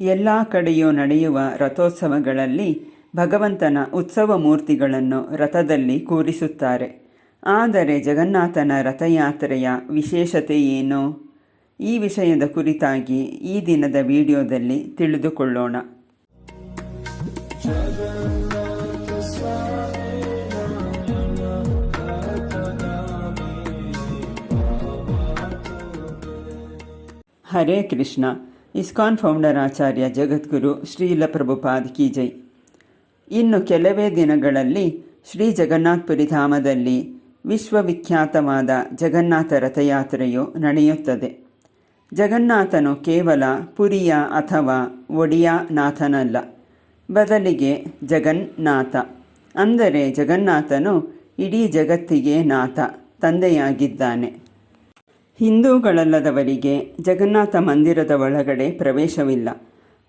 ಎಲ್ಲ ಕಡೆಯೂ ನಡೆಯುವ ರಥೋತ್ಸವಗಳಲ್ಲಿ ಭಗವಂತನ ಉತ್ಸವ ಮೂರ್ತಿಗಳನ್ನು ರಥದಲ್ಲಿ ಕೂರಿಸುತ್ತಾರೆ. ಆದರೆ ಜಗನ್ನಾಥನ ರಥಯಾತ್ರೆಯ ವಿಶೇಷತೆ ಏನು? ಈ ವಿಷಯದ ಕುರಿತಾಗಿ ಈ ದಿನದ ವಿಡಿಯೋದಲ್ಲಿ ತಿಳಿದುಕೊಳ್ಳೋಣ. ಹರೇ ಕೃಷ್ಣ. ಇಸ್ಕಾನ್ ಫೌಂಡರ್ ಆಚಾರ್ಯ ಜಗದ್ಗುರು ಶ್ರೀಲ ಪ್ರಭುಪಾದ್ ಜೈ. ಇನ್ನು ಕೆಲವೇ ದಿನಗಳಲ್ಲಿ ಶ್ರೀ ಜಗನ್ನಾಥ್ಪುರಿ ಧಾಮದಲ್ಲಿ ವಿಶ್ವವಿಖ್ಯಾತವಾದ ಜಗನ್ನಾಥ ರಥಯಾತ್ರೆಯು ನಡೆಯುತ್ತದೆ. ಜಗನ್ನಾಥನು ಕೇವಲ ಪುರಿಯ ಅಥವಾ ಒಡಿಯಾ ನಾಥನಲ್ಲ, ಬದಲಿಗೆ ಜಗನ್ನಾಥ. ಅಂದರೆ ಜಗನ್ನಾಥನು ಇಡೀ ಜಗತ್ತಿಗೆ ನಾಥ, ತಂದೆಯಾಗಿದ್ದಾನೆ. ಹಿಂದೂಗಳಲ್ಲದವರಿಗೆ ಜಗನ್ನಾಥ ಮಂದಿರದ ಒಳಗಡೆ ಪ್ರವೇಶವಿಲ್ಲ.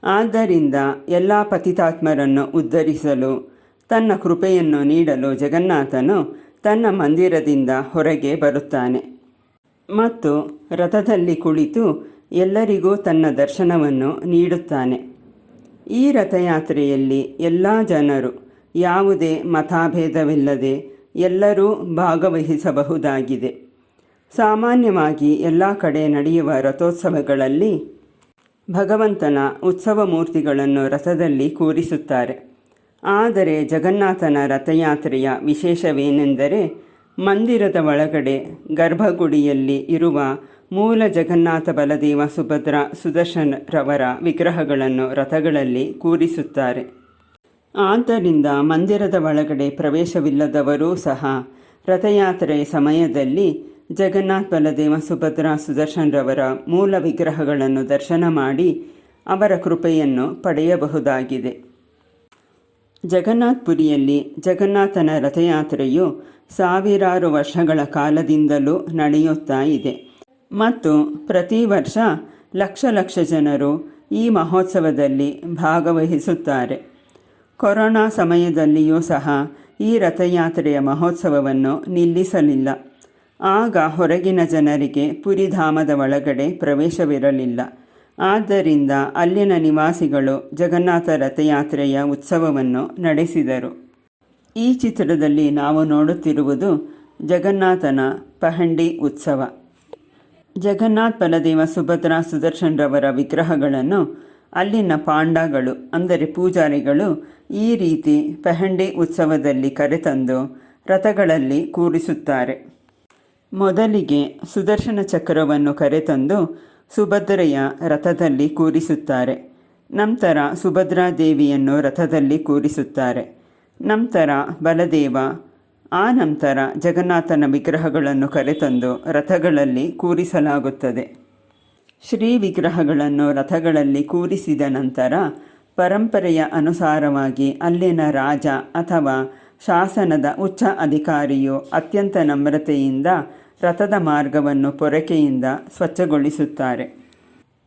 ಆದ್ದರಿಂದ ಎಲ್ಲ ಪತಿತಾತ್ಮರನ್ನು ಉದ್ಧರಿಸಲು, ತನ್ನ ಕೃಪೆಯನ್ನು ನೀಡಲು ಜಗನ್ನಾಥನು ತನ್ನ ಮಂದಿರದಿಂದ ಹೊರಗೆ ಬರುತ್ತಾನೆ. ಮತ್ತು ರಥದಲ್ಲಿ ಕುಳಿತು ಎಲ್ಲರಿಗೂ ತನ್ನ ದರ್ಶನವನ್ನು ನೀಡುತ್ತಾನೆ. ಈ ರಥಯಾತ್ರೆಯಲ್ಲಿ ಎಲ್ಲ ಜನರು ಯಾವುದೇ ಮತಾಭೇದವಿಲ್ಲದೆ ಎಲ್ಲರೂ ಭಾಗವಹಿಸಬಹುದಾಗಿದೆ. ಸಾಮಾನ್ಯವಾಗಿ ಎಲ್ಲ ಕಡೆ ನಡೆಯುವ ರಥೋತ್ಸವಗಳಲ್ಲಿ ಭಗವಂತನ ಉತ್ಸವ ಮೂರ್ತಿಗಳನ್ನು ರಥದಲ್ಲಿ ಕೂರಿಸುತ್ತಾರೆ. ಆದರೆ ಜಗನ್ನಾಥನ ರಥಯಾತ್ರೆಯ ವಿಶೇಷವೇನೆಂದರೆ ಮಂದಿರದ ಒಳಗಡೆ ಗರ್ಭಗುಡಿಯಲ್ಲಿ ಇರುವ ಮೂಲ ಜಗನ್ನಾಥ ಬಲದೇವ ಸುಭದ್ರ ಸುದರ್ಶನರವರ ವಿಗ್ರಹಗಳನ್ನು ರಥಗಳಲ್ಲಿ ಕೂರಿಸುತ್ತಾರೆ. ಆದ್ದರಿಂದ ಮಂದಿರದ ಒಳಗಡೆ ಪ್ರವೇಶವಿಲ್ಲದವರೂ ಸಹ ರಥಯಾತ್ರೆ ಸಮಯದಲ್ಲಿ ಜಗನ್ನಾಥ್ ಬಲದೇವ ಸುಭದ್ರ ಸುದರ್ಶನ್ರವರ ಮೂಲ ವಿಗ್ರಹಗಳನ್ನು ದರ್ಶನ ಮಾಡಿ ಅವರ ಕೃಪೆಯನ್ನು ಪಡೆಯಬಹುದಾಗಿದೆ. ಜಗನ್ನಾಥ್ಪುರಿಯಲ್ಲಿ ಜಗನ್ನಾಥನ ರಥಯಾತ್ರೆಯು ಸಾವಿರಾರು ವರ್ಷಗಳ ಕಾಲದಿಂದಲೂ ನಡೆಯುತ್ತಾ ಇದೆ. ಮತ್ತು ಪ್ರತಿ ವರ್ಷ ಲಕ್ಷ ಲಕ್ಷ ಜನರು ಈ ಮಹೋತ್ಸವದಲ್ಲಿ ಭಾಗವಹಿಸುತ್ತಾರೆ. ಕೊರೋನಾ ಸಮಯದಲ್ಲಿಯೂ ಸಹ ಈ ರಥಯಾತ್ರೆಯ ಮಹೋತ್ಸವವನ್ನು ನಿಲ್ಲಿಸಲಿಲ್ಲ. ಆಗ ಹೊರಗಿನ ಜನರಿಗೆ ಪುರಿಧಾಮದ ಒಳಗಡೆ ಪ್ರವೇಶವಿರಲಿಲ್ಲ. ಆದ್ದರಿಂದ ಅಲ್ಲಿನ ನಿವಾಸಿಗಳು ಜಗನ್ನಾಥ ರಥಯಾತ್ರೆಯ ಉತ್ಸವವನ್ನು ನಡೆಸಿದರು. ಈ ಚಿತ್ರದಲ್ಲಿ ನಾವು ನೋಡುತ್ತಿರುವುದು ಜಗನ್ನಾಥನ ಪಹಂಡಿ ಉತ್ಸವ. ಜಗನ್ನಾಥ್ ಬಲದೇವ ಸುಭದ್ರ ಸುದರ್ಶನ್ರವರ ವಿಗ್ರಹಗಳನ್ನು ಅಲ್ಲಿನ ಪಾಂಡಗಳು, ಅಂದರೆ ಪೂಜಾರಿಗಳು, ಈ ರೀತಿ ಪೆಹಂಡಿ ಉತ್ಸವದಲ್ಲಿ ಕರೆತಂದು ರಥಗಳಲ್ಲಿ ಕೂರಿಸುತ್ತಾರೆ. ಮೊದಲಿಗೆ ಸುದರ್ಶನ ಚಕ್ರವನ್ನು ಕರೆತಂದು ಸುಭದ್ರೆಯ ರಥದಲ್ಲಿ ಕೂರಿಸುತ್ತಾರೆ. ನಂತರ ಸುಭದ್ರಾದೇವಿಯನ್ನು ರಥದಲ್ಲಿ ಕೂರಿಸುತ್ತಾರೆ. ನಂತರ ಬಲದೇವ, ಆ ನಂತರ ಜಗನ್ನಾಥನ ವಿಗ್ರಹಗಳನ್ನು ಕರೆತಂದು ರಥಗಳಲ್ಲಿ ಕೂರಿಸಲಾಗುತ್ತದೆ. ಶ್ರೀ ವಿಗ್ರಹಗಳನ್ನು ರಥಗಳಲ್ಲಿ ಕೂರಿಸಿದ ನಂತರ ಪರಂಪರೆಯ ಅನುಸಾರವಾಗಿ ಅಲ್ಲಿನ ರಾಜ ಅಥವಾ ಶಾಸನದ ಉಚ್ಚ ಅಧಿಕಾರಿಯು ಅತ್ಯಂತ ನಮ್ರತೆಯಿಂದ ರಥದ ಮಾರ್ಗವನ್ನು ಪೊರಕೆಯಿಂದ ಸ್ವಚ್ಛಗೊಳಿಸುತ್ತಾರೆ.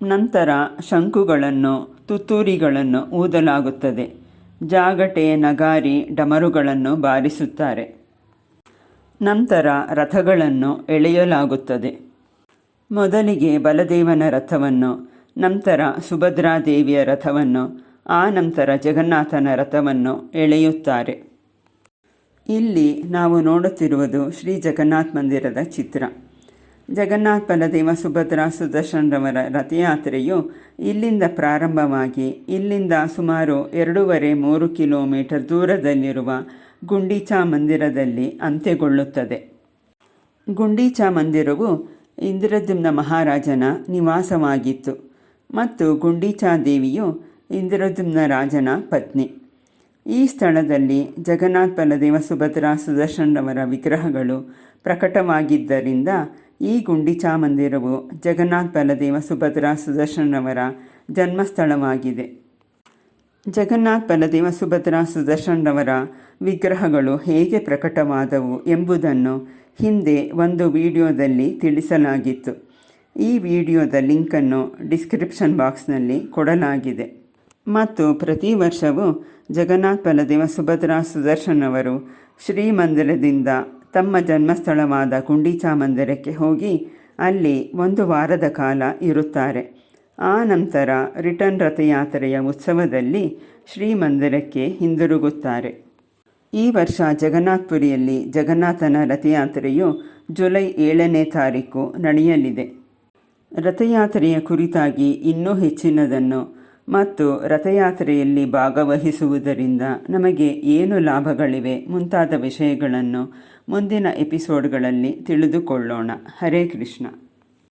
ನಂತರ ಶಂಕುಗಳನ್ನು, ತುತ್ತೂರಿಗಳನ್ನು ಊದಲಾಗುತ್ತದೆ. ಜಾಗಟೆ ನಗಾರಿ ಡಮರುಗಳನ್ನು ಬಾರಿಸುತ್ತಾರೆ. ನಂತರ ರಥಗಳನ್ನು ಎಳೆಯಲಾಗುತ್ತದೆ. ಮೊದಲಿಗೆ ಬಲದೇವನ ರಥವನ್ನು, ನಂತರ ಸುಭದ್ರಾದೇವಿಯ ರಥವನ್ನು, ಆ ನಂತರ ಜಗನ್ನಾಥನ ರಥವನ್ನು ಎಳೆಯುತ್ತಾರೆ. ಇಲ್ಲಿ ನಾವು ನೋಡುತ್ತಿರುವುದು ಶ್ರೀ ಜಗನ್ನಾಥ್ ಮಂದಿರದ ಚಿತ್ರ. ಜಗನ್ನಾಥ್ ಬಲದೇವ ಸುಭದ್ರಾ ಸುದರ್ಶನ್ರವರ ರಥಯಾತ್ರೆಯು ಇಲ್ಲಿಂದ ಪ್ರಾರಂಭವಾಗಿ ಇಲ್ಲಿಂದ ಸುಮಾರು ಎರಡೂವರೆ ಮೂರು ಕಿಲೋಮೀಟರ್ ದೂರದಲ್ಲಿರುವ ಗುಂಡೀಚಾ ಮಂದಿರದಲ್ಲಿ ಅಂತ್ಯಗೊಳ್ಳುತ್ತದೆ. ಗುಂಡೀಚಾ ಮಂದಿರವು ಇಂದ್ರದ್ಯುಮ್ನ ಮಹಾರಾಜನ ನಿವಾಸವಾಗಿತ್ತು ಮತ್ತು ಗುಂಡೀಚಾ ದೇವಿಯು ಇಂದ್ರದ್ಯುಮ್ನ ರಾಜನ ಪತ್ನಿ. ಈ ಸ್ಥಳದಲ್ಲಿ ಜಗನ್ನಾಥ್ ಬಲದೇವ ಸುಭದ್ರಾ ಸುದರ್ಶನ್ರವರ ವಿಗ್ರಹಗಳು ಪ್ರಕಟವಾಗಿದ್ದರಿಂದ ಈ ಗುಂಡಿಚಾ ಮಂದಿರವು ಜಗನ್ನಾಥ್ ಬಲದೇವ ಸುಭದ್ರಾ ಸುದರ್ಶನ್ರವರ ಜನ್ಮಸ್ಥಳವಾಗಿದೆ. ಜಗನ್ನಾಥ್ ಬಲದೇವ ಸುಭದ್ರಾ ಸುದರ್ಶನ್ರವರ ವಿಗ್ರಹಗಳು ಹೇಗೆ ಪ್ರಕಟವಾದವು ಎಂಬುದನ್ನು ಹಿಂದೆ ಒಂದು ವಿಡಿಯೋದಲ್ಲಿ ತಿಳಿಸಲಾಗಿತ್ತು. ಈ ವಿಡಿಯೋದ ಲಿಂಕನ್ನು ಡಿಸ್ಕ್ರಿಪ್ಷನ್ ಬಾಕ್ಸ್ನಲ್ಲಿ ಕೊಡಲಾಗಿದೆ. ಮತ್ತು ಪ್ರತಿ ವರ್ಷವೂ ಜಗನ್ನಾಥ್ ಬಲದೇವ ಸುಭದ್ರಾ ಸುದರ್ಶನವರು ಶ್ರೀಮಂದಿರದಿಂದ ತಮ್ಮ ಜನ್ಮಸ್ಥಳವಾದ ಗುಂಡೀಚಾ ಮಂದಿರಕ್ಕೆ ಹೋಗಿ ಅಲ್ಲಿ ಒಂದು ವಾರದ ಕಾಲ ಇರುತ್ತಾರೆ. ಆ ನಂತರ ರಿಟರ್ನ್ ರಥಯಾತ್ರೆಯ ಉತ್ಸವದಲ್ಲಿ ಶ್ರೀಮಂದಿರಕ್ಕೆ ಹಿಂದಿರುಗುತ್ತಾರೆ. ಈ ವರ್ಷ ಜಗನ್ನಾಥ್ಪುರಿಯಲ್ಲಿ ಜಗನ್ನಾಥನ ರಥಯಾತ್ರೆಯು ಜುಲೈ ಏಳನೇ ತಾರೀಕು ನಡೆಯಲಿದೆ. ರಥಯಾತ್ರೆಯ ಕುರಿತಾಗಿ ಇನ್ನೂ ಹೆಚ್ಚಿನದನ್ನು ಮತ್ತು ರಥಯಾತ್ರೆಯಲ್ಲಿ ಭಾಗವಹಿಸುವುದರಿಂದ ನಮಗೆ ಏನು ಲಾಭಗಳಿವೆ ಮುಂತಾದ ವಿಷಯಗಳನ್ನು ಮುಂದಿನ ಎಪಿಸೋಡ್ಗಳಲ್ಲಿ ತಿಳಿದುಕೊಳ್ಳೋಣ. ಹರೇ ಕೃಷ್ಣ.